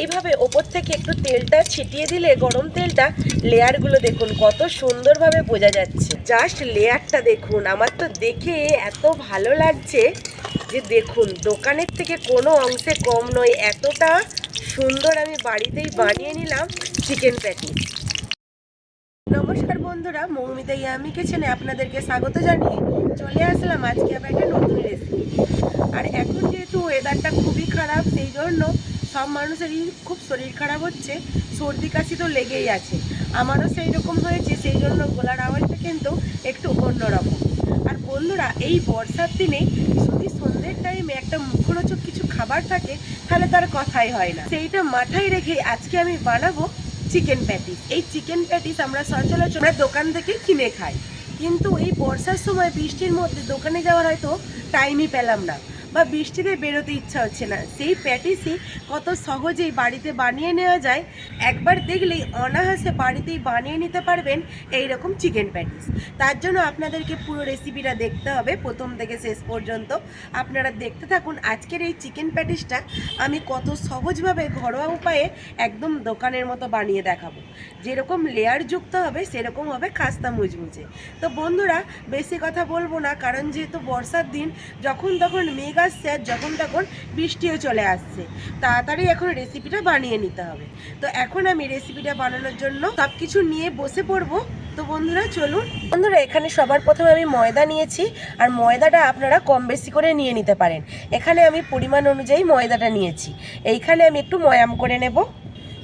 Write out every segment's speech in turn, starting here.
এইভাবে ওপর থেকে একটু তেলটা ছিটিয়ে দিলে, গরম তেলটা লেয়ারগুলো দেখুন কত সুন্দরভাবে বোঝা যাচ্ছে। জাস্ট লেয়ারটা দেখুন, আমার তো দেখে এত ভালো লাগছে যে দেখুন, দোকানের থেকে কোনো অংশে কম নয়, এতটা সুন্দর আমি বাড়িতেই বানিয়ে নিলাম চিকেন প্যাটি নমস্কার বন্ধুরা, মৌমিতা ইয়ামি কিচেনে আপনাদেরকে স্বাগত জানিয়ে চলে আসলাম আজকে আবার একটা নতুন রেসিপি আর এখন যেহেতু ওয়েদারটা খুবই খারাপ, সেই জন্য সব মানুষেরই খুব শরীর খারাপ হচ্ছে, সর্দি কাশি তো লেগেই আছে। আমারও সেই রকম হয়েছে সেই জন্য গলার আওয়াজটা কিন্তু একটু অন্যরকম। আর বন্ধুরা, এই বর্ষার দিনে যদি সন্ধ্যের টাইমে একটা মুখরোচক কিছু খাবার থাকে, তাহলে তার কথাই হয় না। সেইটা মাথায় রেখে আজকে আমি বানাবো চিকেন প্যাটিস এই চিকেন প্যাটিস আমরা সচরাচর আমরা দোকান থেকে কিনে খাই। কিন্তু এই বর্ষার সময় বৃষ্টির মধ্যে দোকানে যাওয়ার হয়তো টাইমই পেলাম না। বা বৃষ্টিতে বেরোতে ইচ্ছা হচ্ছে না। সেই প্যাটিসই কত সহজেই বাড়িতে বানিয়ে নেওয়া যায়, একবার দেখলেই অনায়াসে বাড়িতেই বানিয়ে নিতে পারবেন এই রকম চিকেন প্যাটিস। তার জন্য আপনাদেরকে পুরো রেসিপিটা দেখতে হবে প্রথম থেকে শেষ পর্যন্ত। আপনারা দেখতে থাকুন আজকের এই চিকেন প্যাটিসটা আমি কত সহজভাবে ঘরোয়া উপায়ে একদম দোকানের মতো বানিয়ে দেখাবো। যেরকম লেয়ার যুক্ত হবে, সেরকম হবে খাস্তা মুচমুচে তো বন্ধুরা, বেশি কথা বলব না, কারণ যেহেতু বর্ষার দিন, যখন তখন মেঘ আসছে আর যখন তখন বৃষ্টিও চলে আসছে। তাড়াতাড়ি এখন রেসিপিটা বানিয়ে নিতে হবে। তো এখন আমি রেসিপিটা বানানোর জন্য সব কিছু নিয়ে বসে পড়ব। তো বন্ধুরা, চলুন। বন্ধুরা, এখানে সবার প্রথমে আমি ময়দা নিয়েছি। আর ময়দাটা আপনারা কম বেশি করে নিয়ে নিতে পারেন। এখানে আমি পরিমাণ অনুযায়ী ময়দাটা নিয়েছি। এইখানে আমি একটু ময়াম করে নেব।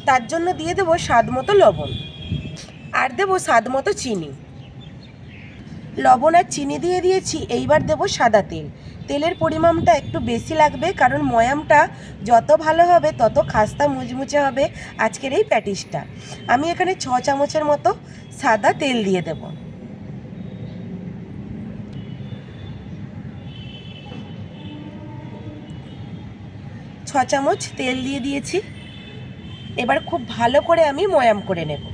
তার জন্য দিয়ে দেবো স্বাদ মতো লবণ। আর দেবো স্বাদ মতো চিনি। লবণ আর চিনি দিয়ে দিয়েছি। এইবার দেবো সাদা তেল। তেলের পরিমাণটা একটু বেশি লাগবে, কারণ ময়ামটা যত ভালো হবে তত খাস্তা মুচমুচে হবে আজকের এই প্যাটিসটা। আমি এখানে ছ চামচের মতো সাদা তেল দিয়ে দেব। ছ চামচ তেল দিয়ে দিয়েছি। এবার খুব ভালো করে আমি ময়াম করে নেব।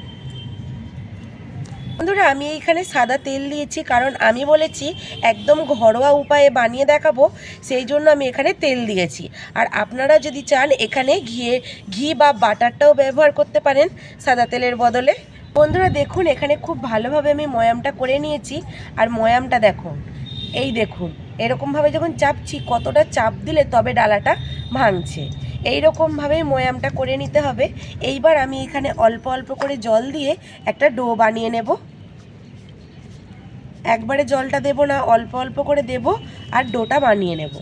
বন্ধুরা, আমি এইখানে সাদা তেল দিয়েছি, কারণ আমি বলেছি একদম ঘরোয়া উপায়ে বানিয়ে দেখাবো, সেই জন্য আমি এখানে তেল দিয়েছি। আর আপনারা যদি চান, এখানে ঘিয়ে, ঘি বা বাটারটাও ব্যবহার করতে পারেন সাদা তেলের বদলে। বন্ধুরা, দেখুন, এখানে খুব ভালোভাবে আমি ময়ামটা করে নিয়েছি। আর ময়ামটা দেখুন এই দেখুন, এরকমভাবে যখন চাপছি, কতটা চাপ দিলে তবে ডালাটা ভাঙছে। এই রকমভাবে ময়ামটা করে নিতে হবে। এইবার আমি এখানে অল্প অল্প করে জল দিয়ে একটা ডো বানিয়ে নেব। একবারে জলটা দেব না, অল্প অল্প করে দেব আর ডোটা বানিয়ে নেব।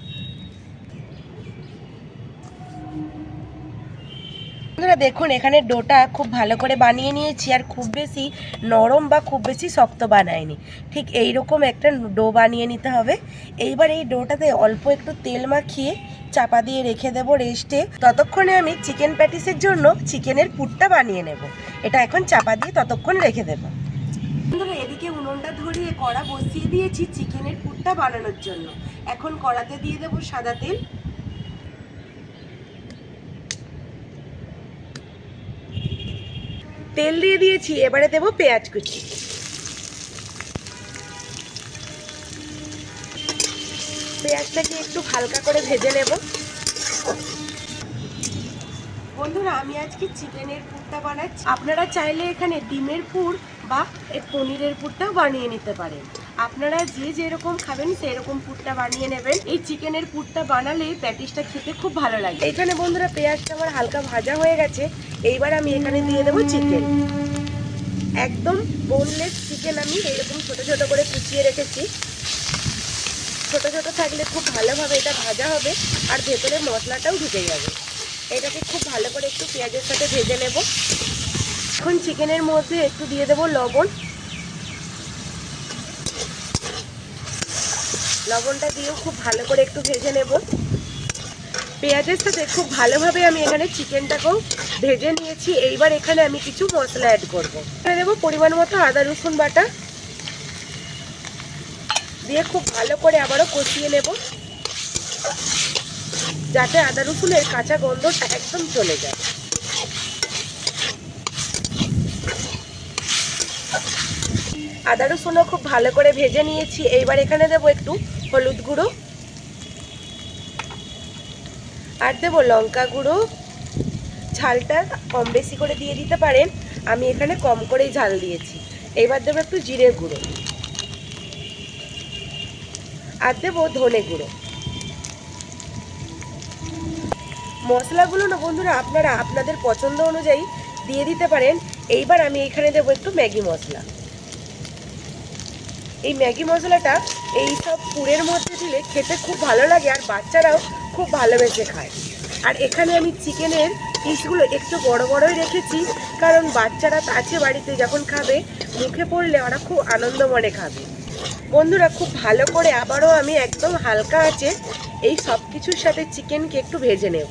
বন্ধুরা দেখুন, এখানে ডোটা খুব ভালো করে বানিয়ে নিয়েছি আর খুব বেশি নরম বা খুব বেশি শক্ত বানায়নি ঠিক এই রকম একটা ডো বানিয়ে নিতে হবে। এইবার এই ডোটাতে অল্প একটু তেল মাখিয়ে চাপা দিয়ে রেখে দেব রেস্টে। ততক্ষণে আমি চিকেন প্যাটিসের জন্য চিকেনের পুরটা বানিয়ে নেব। এটা এখন চাপা দিয়ে ততক্ষণ রেখে দেবো। এদিকে উনুনটা ধরিয়ে কড়া বসিয়ে দিয়েছি চিকেনের পুরটা বানানোর জন্য। এখন কড়াতে দিয়ে দেবো সাদা তেল। তেল দিয়ে দিয়েছি, এবারে দেবো পেঁয়াজ কুচি। পেঁয়াজটাকে একটু হালকা করে ভেজে নেব। বন্ধুরা, আমি আজকে চিকেনের পুরটা বানাচ্ছি। আপনারা চাইলে এখানে ডিমের পুর বা এই পনিরের পুরটাও বানিয়ে নিতে পারেন। আপনারা যে যেরকম খাবেন, সেরকম পুরটা বানিয়ে নেবেন। এই চিকেনের পুরটা বানালে প্যাটিসটা খেতে খুব ভালো লাগে। এখানে বন্ধুরা পেঁয়াজটা আমার হালকা ভাজা হয়ে গেছে। এইবার আমি এখানে দিয়ে দেবো চিকেন। একদম বোনলেস চিকেন আমি এরকম ছোট ছোট করে কুচিয়ে রেখেছি। ছোট ছোট থাকলে খুব ভালোভাবে এটা ভাজা হবে আর ভেতরে মশলাটাও ঢুকে যাবে। এটাকে খুব ভালো করে একটু পেঁয়াজের সাথে ভেজে নেব। এখন চিকেনের মধ্যে একটু দিয়ে দেবো লবণ। লবণটা দিয়েও খুব ভালো করে একটু ভেজে নেব। পেঁয়াজের সাথে খুব ভালোভাবে আমি এখানে চিকেনটাকেও ভেজে নিয়েছি। এইবার এখানে আমি কিছু মশলা অ্যাড করব। এখানে দেবো পরিমাণ মতো আদা, রসুন বাটা। দিয়ে খুব ভালো করে আবারও কষিয়ে নেব। যাতে আদা, রসুনের কাঁচা গন্ধটা একদম চলে যায়। আদা রসুনও খুব ভালো করে ভেজে নিয়েছি। এইবার এখানে দেবো একটু হলুদ গুঁড়ো। আর দেবো লঙ্কা গুঁড়ো। ঝালটা কম বেশি করে দিয়ে দিতে পারেন। আমি এখানে কম করেই ঝাল দিয়েছি। এবার দেবো একটু জিরে গুঁড়ো। আর দেবো ধনে গুঁড়ো। মশলাগুলো না বন্ধুরা আপনারা আপনাদের পছন্দ অনুযায়ী দিয়ে দিতে পারেন। এইবার আমি এখানে দেবো একটু ম্যাগি মশলা। এই ম্যাগি মশলাটা এই সব পুরের মধ্যে দিলে খেতে খুব ভালো লাগে আর বাচ্চারাও খুব ভালোবেসে খায়। আর এখানে আমি চিকেনের পিসগুলো একটু বড় বড়ই রেখেছি, কারণ বাচ্চারা আছে বাড়িতে যখন খাবে, মুখে পড়লে ওরা খুব আনন্দ মনে খাবে। বন্ধুরা, খুব ভালো করে আবারও আমি একদম হালকা আছে এই সব কিছুর সাথে চিকেনকে একটু ভেজে নেব।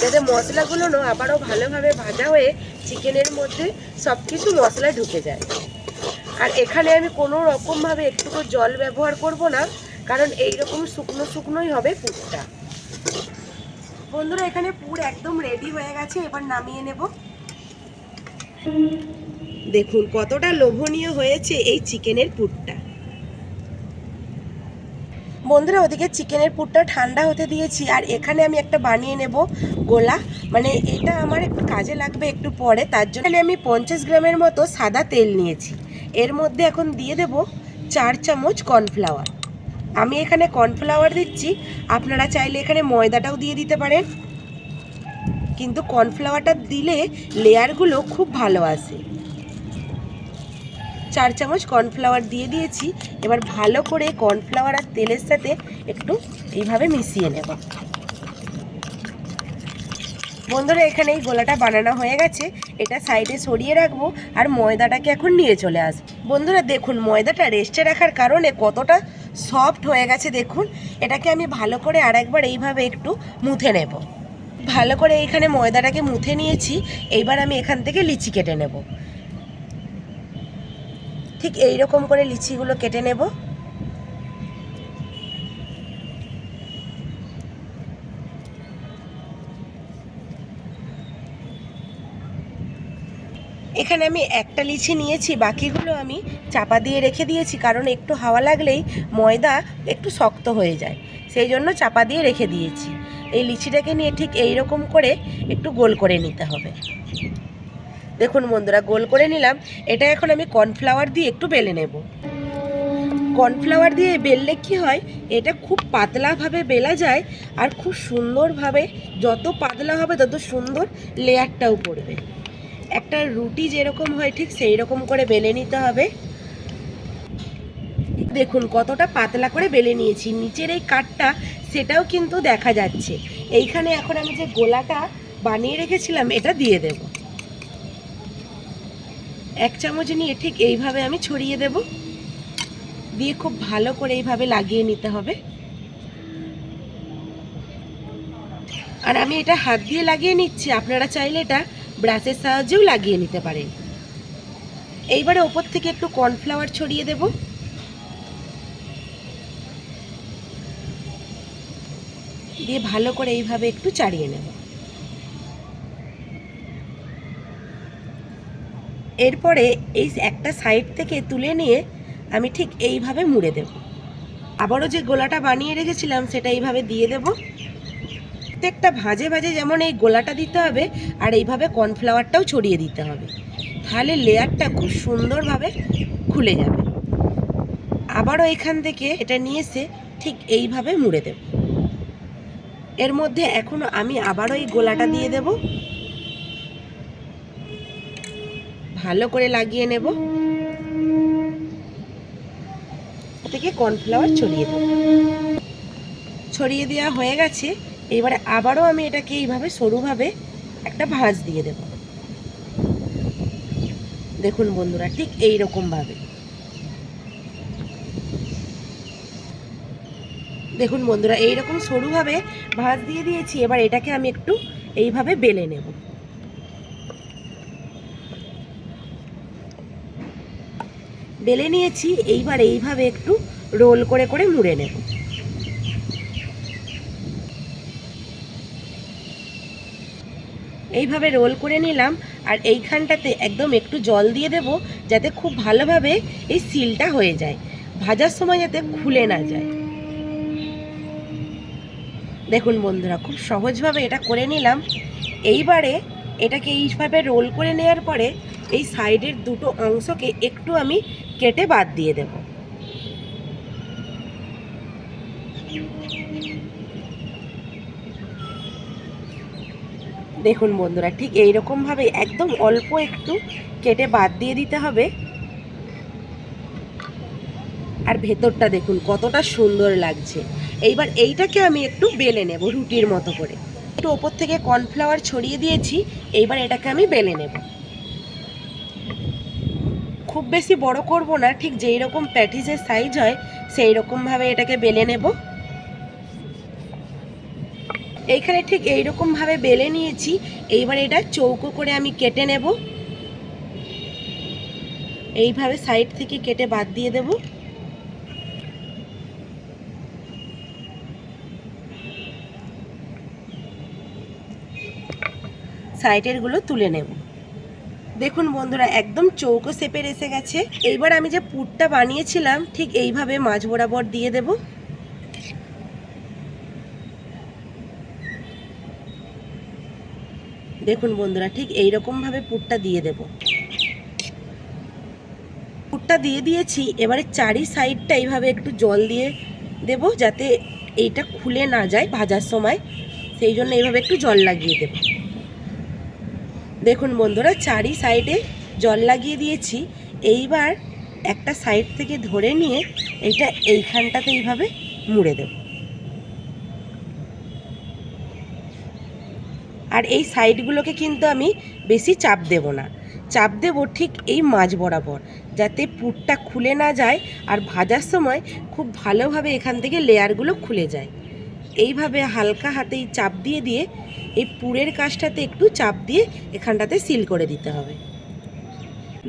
যাতে মশলাগুলো আবারও ভালোভাবে ভাজা হয়ে চিকেনের মধ্যে সব কিছু মশলা ঢুকে যায়। আর এখানে আমি কোনো রকমভাবে একটুকু জল ব্যবহার করব না, কারণ এই রকম শুকনো শুকনোই হবে পুরটা। বন্ধুরা, এখানে পুর একদম রেডি হয়ে গেছে, এবার নামিয়ে নেব। দেখুন, কতটা লোভনীয় হয়েছে এই চিকেনের পুরটা। বন্ধুরা, ওদিকে চিকেনের পুরটা ঠান্ডা হতে দিয়েছি, আর এখানে আমি একটা বানিয়ে নেব গোলা। মানে এটা আমার একটু কাজে লাগবে একটু পরে, তার জন্য আমি পঞ্চাশ গ্রামের মতো সাদা তেল নিয়েছি। এর মধ্যে এখন দিয়ে দেব চার চামচ কর্নফ্লাওয়ার। আমি এখানে কর্নফ্লাওয়ার দিচ্ছি, আপনারা চাইলে এখানে ময়দাটাও দিয়ে দিতে পারেন। কিন্তু কর্নফ্লাওয়ারটা দিলে লেয়ারগুলো খুব ভালো আসে। চার চামচ কর্নফ্লাওয়ার দিয়ে দিয়েছি, এবার ভালো করে কর্নফ্লাওয়ার আর তেলের সাথে একটু এইভাবে মিশিয়ে নেব। বন্ধুরা এখানে এই গোলাটা বানানো হয়ে গেছে। এটা সাইডে সরিয়ে রাখব আর ময়দাটাকে এখন নিয়ে চলে আসব। বন্ধুরা, দেখুন, ময়দাটা রেস্টে রাখার কারণে কতটা সফট হয়ে গেছে, দেখুন। এটাকে আমি ভালো করে আর একবার এইভাবে একটু মুথে নেব। ভালো করে এইখানে ময়দাটাকে মুথে নিয়েছি। এইবার আমি এখান থেকে লিচি কেটে নেব। ঠিক এই রকম করে লিচিগুলো কেটে নেব। এখানে আমি একটা লিচি নিয়েছি, বাকিগুলো আমি চাপা দিয়ে রেখে দিয়েছি, কারণ একটু হাওয়া লাগলেই ময়দা একটু শক্ত হয়ে যায়। সেই জন্য চাপা দিয়ে রেখে দিয়েছি। এই লিচিটাকে নিয়ে ঠিক এই রকম করে একটু গোল করে নিতে হবে। দেখুন বন্ধুরা, গোল করে নিলাম। এটা এখন আমি কর্নফ্লাওয়ার দিয়ে একটু বেলে নেব। কর্নফ্লাওয়ার দিয়ে বেললে কি হয়, এটা খুব পাতলাভাবে বেলা যায় আর খুব সুন্দরভাবে, যত পাতলা হবে তত সুন্দর লেয়ারটাও পড়বে। একটা রুটি যেরকম হয় ঠিক সেই রকম করে বেলে নিতে হবে। দেখুন কতটা পাতলা করে বেলে নিয়েছি। নিচের এই কাঠটা সেটাও কিন্তু দেখা যাচ্ছে। এইখানে এখন আমি যে গোলাটা বানিয়ে রেখেছিলাম, এটা দিয়ে দেব। এক চামচ নিয়ে ঠিক এইভাবে আমি ছড়িয়ে দেব। দিয়ে খুব ভালো করে এইভাবে লাগিয়ে নিতে হবে। আর আমি এটা হাত দিয়ে লাগিয়ে নিচ্ছি। আপনারা চাইলে এটা ব্রাশের সাহায্যেও লাগিয়ে নিতে পারেন এইবারে ওপর থেকে একটু কর্নফ্লাওয়ার ছড়িয়ে দেব। দিয়ে ভালো করে এইভাবে একটু চাড়িয়ে নেব। এরপরে এই একটা সাইড থেকে তুলে নিয়ে আমি ঠিক এইভাবে মুড়ে দেব। আবারও যে গোলাটা বানিয়ে রেখেছিলাম সেটা এইভাবে দিয়ে দেবো। প্রত্যেকটা ভাজে ভাজে যেমন এই গোলাটা দিতে হবে, আর এইভাবে কর্নফ্লাওয়ারটাও ছড়িয়ে দিতে হবে। তাহলে লেয়ারটা খুব সুন্দরভাবে খুলে যাবে। আবারও এখান থেকে এটা নিয়ে এসে ঠিক এইভাবে মুড়ে দেব। এর মধ্যে এখন আমি আবারও এই গোলাটা দিয়ে দেব। ভালো করে লাগিয়ে নেব। থেকে কর্নফ্লাওয়ার ছড়িয়ে দেব। ছড়িয়ে দেওয়া হয়ে গেছে। এবারে আবারও আমি এটাকে এইভাবে সরুভাবে একটা ভাঁজ দিয়ে দেব। দেখুন বন্ধুরা, ঠিক এই ভাবে দেখুন বন্ধুরা, এইরকম সরুভাবে ভাঁজ দিয়ে দিয়েছি, এবার এটাকে আমি একটু এইভাবে বেলে নেব। বেলে নিয়েছি, এইবার এইভাবে একটু রোল করে করে মুড়ে নেব। এইভাবে রোল করে নিলাম আর এইখানটাতে একদম একটু জল দিয়ে দেব যাতে খুব ভালোভাবে এই সিলটা হয়ে যায়। ভাজার সময় যাতে খুলে না যায়। দেখুন বন্ধুরা, খুব সহজভাবে এটা করে নিলাম। এইবারে এটাকে এইভাবে রোল করে নেওয়ার পরে এই সাইডের দুটো অংশকে একটু আমি কেটে বাদ দিয়ে দেব। দেখুন বন্ধুরা, ঠিক এই ভাবে একদম অল্প একটু কেটে বাদ দিয়ে দিতে হবে। আর ভেতরটা দেখুন কতটা সুন্দর লাগছে। এইবার এইটাকে আমি একটু বেলে নেব রুটির মতো করে। একটু ওপর থেকে কর্নফ্লাওয়ার ছড়িয়ে দিয়েছি, এইবার এটাকে আমি বেলে নেব। খুব বেশি বড় করব না, ঠিক যেই রকম প্যাটিসের সাইজ হয় সেই রকমভাবে এটাকে বেলে নেব। এইখানে ঠিক এইরকমভাবে বেলে নিয়েছি। এইবার এটা চৌকো করে আমি কেটে নেব। এইভাবে সাইড থেকে কেটে বাদ দিয়ে দেব। সাইডেরগুলো তুলে নেব। দেখুন বন্ধুরা, একদম চৌকো শেপের এসে গেছে। এইবার আমি যে পুরটা বানিয়েছিলাম, ঠিক এইভাবে মাছ বরাবর দিয়ে দেব। দেখুন বন্ধুরা, ঠিক এই এইরকমভাবে পুরটা দিয়ে দেব। পুরটা দিয়ে দিয়েছি, এবারে চারি সাইডটা এইভাবে একটু জল দিয়ে দেব যাতে এইটা খুলে না যায় ভাজার সময়। সেই জন্য এইভাবে একটু জল লাগিয়ে দেব। দেখুন বন্ধুরা, চারি সাইডে জল লাগিয়ে দিয়েছি। এইবার একটা সাইড থেকে ধরে নিয়ে এইটা এইখানটাতে এইভাবে মুড়ে দেব। আর এই সাইডগুলোকে কিন্তু আমি বেশি চাপ দেব না। চাপ দেব ঠিক এই মাঝ বরাবর, যাতে পুরটা খুলে না যায় আর ভাজার সময় খুব ভালোভাবে এখান থেকে লেয়ারগুলো খুলে যায়। এইভাবে হালকা হাতেই চাপ দিয়ে দিয়ে এই পুরের কাজটাতে একটু চাপ দিয়ে এখানটাতে সিল করে দিতে হবে।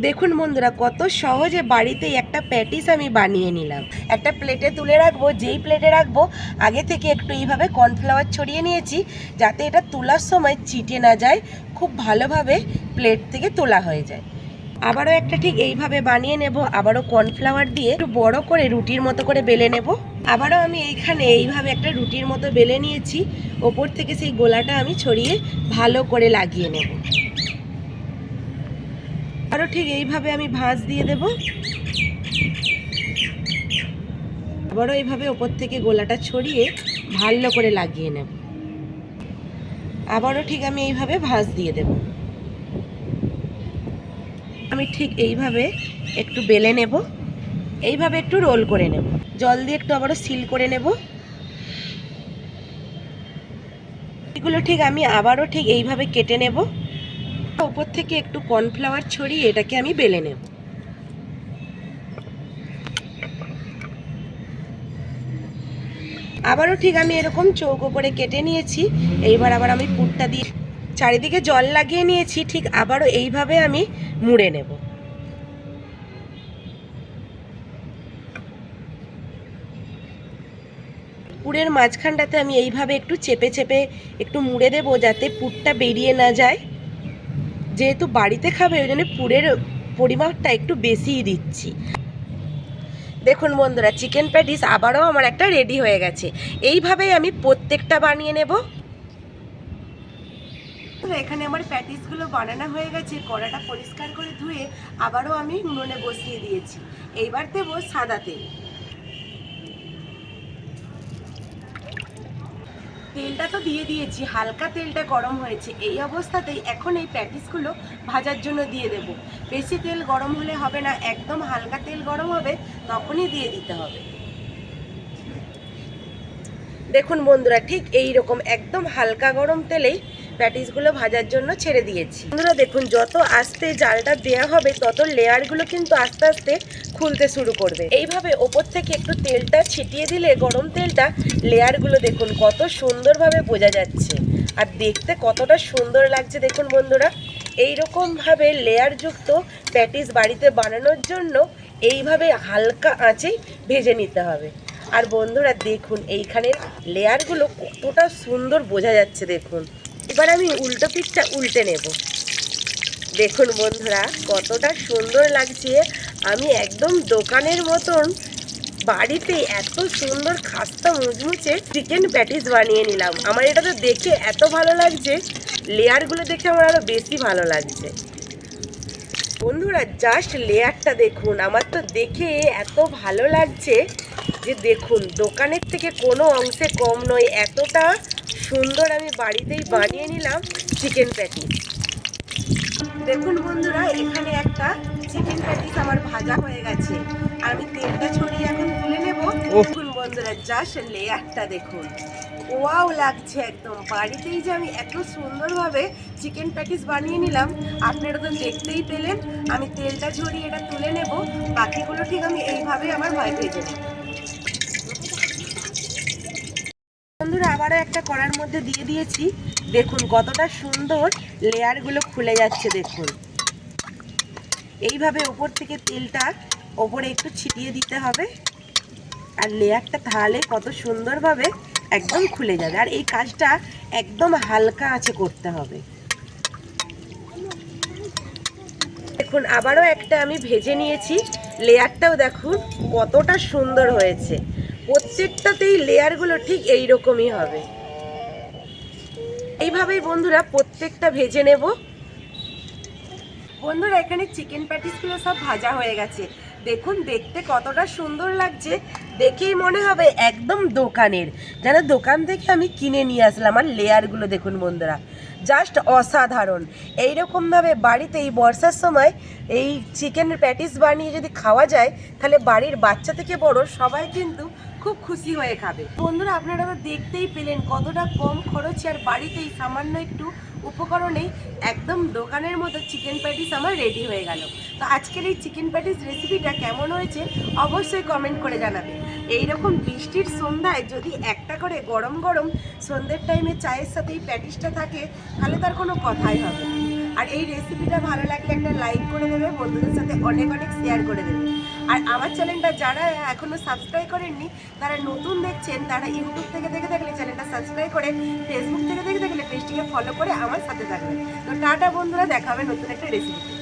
দেখুন বন্ধুরা, কত সহজে বাড়িতেই একটা প্যাটিস আমি বানিয়ে নিলাম। একটা প্লেটে তুলে রাখব, যেই প্লেটে রাখব, আগে থেকে একটু এইভাবে কর্নফ্লাওয়ার ছড়িয়ে নিয়েছি, যাতে এটা তোলার সময় চিটে না যায়, খুব ভালোভাবে প্লেট থেকে তোলা হয়ে যায়। আবারও একটা ঠিক এইভাবে বানিয়ে নেব, আবারও কর্নফ্লাওয়ার দিয়ে একটু বড় করে রুটির মতো করে বেলে নেব। আবারও আমি এইখানে এইভাবে একটা রুটির মতো বেলে নিয়েছি, ওপর থেকে সেই গোলাটা আমি ছড়িয়ে ভালো করে লাগিয়ে নেব। আরও ঠিক এইভাবে আমি ভাঁজ দিয়ে দেব। আবারও এইভাবে ওপর থেকে গোলাটা ছড়িয়ে ভালো করে লাগিয়ে নেব। আবারও ঠিক আমি এইভাবে ভাঁজ দিয়ে দেব। আমি ঠিক এইভাবে একটু বেলে নেব। এইভাবে একটু রোল করে নেব। জল দিয়ে একটু আবারও সিল করে নেব। এগুলো ঠিক আমি আবারও ঠিক এইভাবে কেটে নেব। উপর থেকে একটু কর্নফ্লাওয়ার ছড়িয়ে এটাকে আমি বেলে নেব। আবারও ঠিক আমি এরকম চৌকো করে কেটে নিয়েছি, এইবার আবার আমি পুরটা দিয়ে চারিদিকে জল লাগিয়ে নিয়েছি, ঠিক আবারও এইভাবে আমি মুড়ে নেব। পুরের মাঝখানটাতে আমি এইভাবে একটু চেপে চেপে একটু মুড়ে দেবো যাতে পুরটা বেরিয়ে না যায়। যেহেতু বাড়িতে খাবে, ওই জন্য পুরের পরিমাণটা একটু বেশিই দিচ্ছি। দেখুন বন্ধুরা চিকেন প্যাটিস আবারও আমার একটা রেডি হয়ে গেছে। এইভাবেই আমি প্রত্যেকটা বানিয়ে নেব। এখানে আমার প্যাটিসগুলো বানানো হয়ে গেছে। কড়াটা পরিষ্কার করে ধুয়ে আবারও আমি উনুনে বসিয়ে দিয়েছি। এইবার দেবো সাদা তেল। তেলটা তো দিয়ে দিয়েছি, হালকা তেলটা গরম হয়েছে। এই অবস্থাতেই এখন এই প্যাটিসগুলো ভাজার জন্য দিয়ে দেব। বেশি তেল গরম হলে হবে না, একদম হালকা তেল গরম হবে, তখনই দিয়ে দিতে হবে। দেখুন বন্ধুরা, ঠিক এই রকম একদম হালকা গরম তেলেই প্যাটিসগুলো ভাজার জন্য ছেড়ে দিয়েছি। বন্ধুরা, দেখুন, যত আস্তে জালটা দেওয়া হবে, তত লেয়ারগুলো কিন্তু আস্তে আস্তে খুলতে শুরু করবে। এইভাবে ওপর থেকে একটু তেলটা ছিটিয়ে দিলে গরম তেলটা লেয়ারগুলো দেখুন কত সুন্দরভাবে বোঝা যাচ্ছে। আর দেখতে কতটা সুন্দর লাগছে, দেখুন বন্ধুরা, এইরকমভাবে লেয়ারযুক্ত প্যাটিস বাড়িতে বানানোর জন্য এইভাবে হালকা আঁচেই ভেজে নিতে হবে। আর বন্ধুরা, দেখুন, এইখানের লেয়ারগুলো কতটা সুন্দর বোঝা যাচ্ছে, দেখুন। এবার আমি উল্টো পিঠটা উল্টে নেব। দেখুন বন্ধুরা, কতটা সুন্দর লাগছে। আমি একদম দোকানের মতন বাড়িতে এত সুন্দর খাস্তা মুচমুচে চিকেন প্যাটিস বানিয়ে নিলাম। আমার এটা তো দেখে এত ভালো লাগছে। লেয়ারগুলো দেখে আমার আরও বেশি ভালো লাগছে। বন্ধুরা জাস্ট লেয়ারটা দেখুন। আমার তো দেখে এত ভালো লাগছে যে দেখুন, দোকানের থেকে কোনো অংশে কম নয়, এতটা সুন্দর আমি বাড়িতেই বানিয়ে নিলাম চিকেন প্যাটিস দেখুন বন্ধুরা এখানে একটা চিকেন প্যাটিস আমার ভাজা হয়ে গেছে। আর আমি তেলটা ছড়িয়ে এখন তুলে নেব। দেখুন বন্ধুরা জাস্ট লেয়ারটা দেখুন। ওয়াও লাগছে একদম। বাড়িতেই যে আমি এত সুন্দরভাবে চিকেন প্যাটিস বানিয়ে নিলাম আপনারা তো দেখতেই পেলেন। আমি তেলটা ঝরিয়ে এটা তুলে নেব। বাকিগুলো ঠিক আমি এইভাবে আমার ভয় ভেজে নেব বন্ধুরা আবারও একটা কড়ার মধ্যে দিয়ে দিয়েছি। দেখুন কতটা সুন্দর লেয়ারগুলো খুলে যাচ্ছে, দেখুন। এইভাবে ওপর থেকে তেলটা ওপরে একটু ছিটিয়ে দিতে হবে। আর লেয়ারটা তাহলে কত সুন্দরভাবে একদম খুলে যাবে। আর এই কাজটা একদম হালকা আছে করতে হবে। দেখুন, আবারও একটা আমি ভেজে নিয়েছি। লেয়ারটাও দেখুন কতটা সুন্দর হয়েছে। প্রত্যেকটাতেই লেয়ারগুলো ঠিক এই রকমই হবে। এইভাবেই বন্ধুরা প্রত্যেকটা ভেজে নেব। বন্ধুরা, এখানে চিকেন প্যাটিসগুলো সব ভাজা হয়ে গেছে। দেখুন, দেখতে কতটা সুন্দর লাগছে। দেখেই মনে হবে একদম দোকানের। যেন দোকান থেকে আমি কিনে নিয়ে আসলাম আর লেয়ারগুলো দেখুন বন্ধুরা, জাস্ট অসাধারণ। এইরকমভাবে বাড়িতে এই বর্ষার সময় এই চিকেন প্যাটিস বানিয়ে যদি খাওয়া যায়, তাহলে বাড়ির বাচ্চা থেকে বড় সবাই কিন্তু খুব খুশি হয়ে খাবে। বন্ধুরা, আপনারা তো দেখতেই পেলেন কতটা কম খরচে আর বাড়িতেই সামান্য একটু উপকরণেই একদম দোকানের মতো চিকেন প্যাটিস আমার রেডি হয়ে গেল। তো আজকের এই চিকেন প্যাটিস রেসিপিটা কেমন হয়েছে অবশ্যই কমেন্ট করে জানাবে এইরকম বৃষ্টির সন্ধ্যায় যদি একটা করে গরম গরম সন্ধ্যের টাইমে চায়ের সাথে এই প্যাটিসটা থাকে, তাহলে তার কোনো কথাই হবে। আর এই রেসিপিটা ভালো লাগলে একটা লাইক করে দেবে, বন্ধুদের সাথে অনেক অনেক শেয়ার করে দেবে। আর আমার চ্যানেলটা যারা এখনও সাবস্ক্রাইব করেননি, তারা নতুন দেখছেন, তারা ইউটিউব থেকে দেখে থাকলে চ্যানেলটা সাবস্ক্রাইব করে ফেসবুক থেকে দেখে থাকলে পেজটিকে ফলো করে আমার সাথে থাকবে তো টাটা বন্ধুরা দেখাবে নতুন একটা রেসিপি